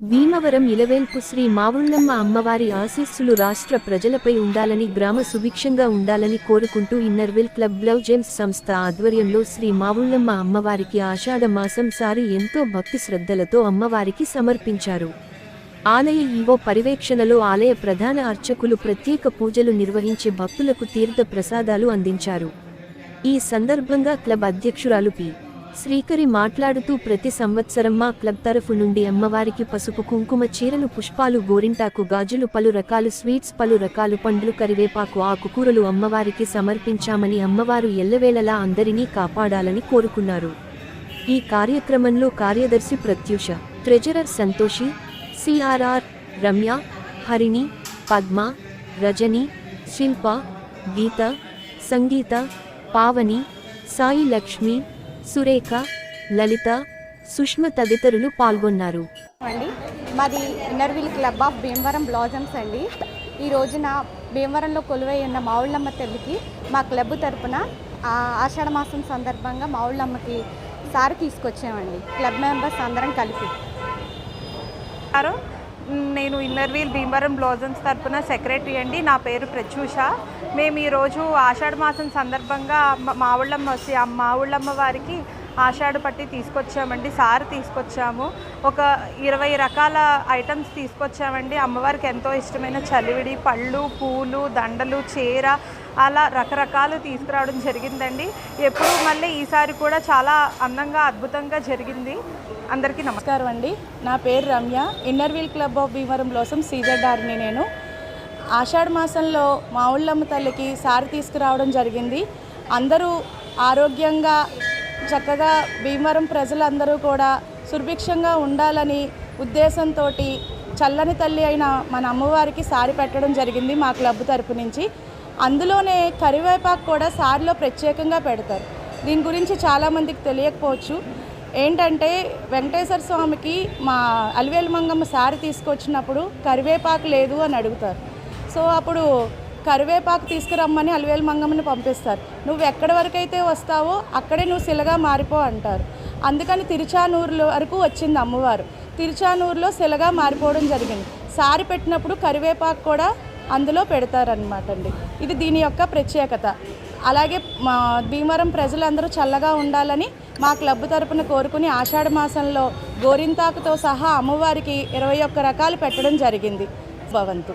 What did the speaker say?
భీమవరం ఇలవేల్పు శ్రీ మావుళ్ళమ్మ అమ్మవారి ఆశీస్సులు రాష్ట్ర ప్రజలపై ఉండాలని గ్రామ సుభిక్షంగా ఉండాలని కోరుకుంటూ ఇన్నర్వెల్ క్లబ్ బ్లవ్ జెమ్స్ సంస్థ ఆధ్వర్యంలో శ్రీ మావుళ్ళమ్మ అమ్మవారికి ఆషాఢ మాసం సారి ఎంతో భక్తి శ్రద్ధలతో అమ్మవారికి సమర్పించారు. ఆలయ ఈవో పర్యవేక్షణలో ఆలయ ప్రధాన అర్చకులు ప్రత్యేక పూజలు నిర్వహించి భక్తులకు తీర్థ ప్రసాదాలు అందించారు. ఈ సందర్భంగా క్లబ్ అధ్యక్షురాలు పి. శ్రీకరి మాట్లాడుతూ ప్రతి సంవత్సరం మా క్లబ్ తరఫు నుండి అమ్మవారికి పసుపు కుంకుమ చీరలు పుష్పాలు గోరింటాకు గాజులు పలు రకాలు స్వీట్స్ పలు రకాలు పండ్లు కరివేపాకు ఆకుకూరలు అమ్మవారికి సమర్పించామని అమ్మవారు ఎల్లవేళలా అందరినీ కాపాడాలని కోరుకున్నారు. ఈ కార్యక్రమంలో కార్యదర్శి ప్రత్యూష ట్రెజరర్ సంతోషి సిఆర్ఆర్ రమ్య హరిణి పద్మ రజని శిల్ప గీత సంగీత పావని సాయి లక్ష్మి సురేఖ లలిత సుష్మ తదితరులు పాల్గొన్నారు. అండి మాది Inner Wheel Club of Bhimavaram Blossoms అండి. ఈ రోజున భీమవరంలో కొలువై ఉన్న మావుళ్ళమ్మ తల్లికి మా క్లబ్ తరపున ఆ, ఆషాఢ మాసం సందర్భంగా మావుళ్ళమ్మకి సారి తీసుకొచ్చామండి. క్లబ్ మెంబర్స్ అందరం కలిపి. నేను నేను ఇన్నర్వీల్ భీమవరం బ్లోజన్స్ తరపున సెక్రటరీ అండి. నా పేరు ప్రత్యూష. మేము ఈరోజు ఆషాఢ మాసం సందర్భంగా మావుళ్ళమ్మ వచ్చి ఆ మావుళ్ళమ్మ వారికి ఆషాఢ పట్టి తీసుకొచ్చామండి సార్ తీసుకొచ్చాము. ఒక ఇరవై రకాల ఐటమ్స్ తీసుకొచ్చామండి. అమ్మవారికి ఎంతో ఇష్టమైన చలివిడి పళ్ళు పూలు దండలు చీర అలా రకరకాలు తీసుకురావడం జరిగిందండి. ఎప్పుడు మళ్ళీ ఈసారి కూడా చాలా అందంగా అద్భుతంగా జరిగింది. అందరికీ నమస్కారం అండి. నా పేరు Ramya. Inner Wheel Club of Bhimavaram Blossom సీజర్డార్ని నేను. ఆషాఢ మాసంలో మా ఊళ్ళమ్మ తల్లికి సారి తీసుకురావడం జరిగింది. అందరూ ఆరోగ్యంగా చక్కగా భీమవరం ప్రజలందరూ కూడా సుభిక్షంగా ఉండాలని ఉద్దేశంతో చల్లని తల్లి అయిన మన అమ్మవారికి సారి పెట్టడం జరిగింది మా క్లబ్ తరపు నుంచి. అందులోనే కరివేపాకు కూడా సారిలో ప్రత్యేకంగా పెడతారు. దీని గురించి చాలామందికి తెలియకపోవచ్చు. ఏంటంటే వెంకటేశ్వర స్వామికి మా అలివేలు మంగమ్మ సారి తీసుకొచ్చినప్పుడు కరివేపాకు లేదు అని అడుగుతారు. సో అప్పుడు కరివేపాకు తీసుకురమ్మని అలివేలు మంగమ్మని పంపిస్తారు. నువ్వు ఎక్కడి వరకు అయితే వస్తావో అక్కడే నువ్వు శిలగా మారిపో అంటారు. అందుకని తిరుచానూరులో వరకు వచ్చింది అమ్మవారు. తిరుచానూరులో శిలగా మారిపోవడం జరిగింది. సారి పెట్టినప్పుడు కరివేపాకు కూడా అందులో పెడతారనమాట అండి. ఇది దీని యొక్క ప్రత్యేకత. అలాగే మా భీమవరం ప్రజలందరూ చల్లగా ఉండాలని మా క్లబ్ తరపున కోరుకుని ఆషాఢ మాసంలో గోరింతాకుతో సహా అమ్మవారికి ఇరవై ఒక్క రకాలు పెట్టడం జరిగింది. భవంతు.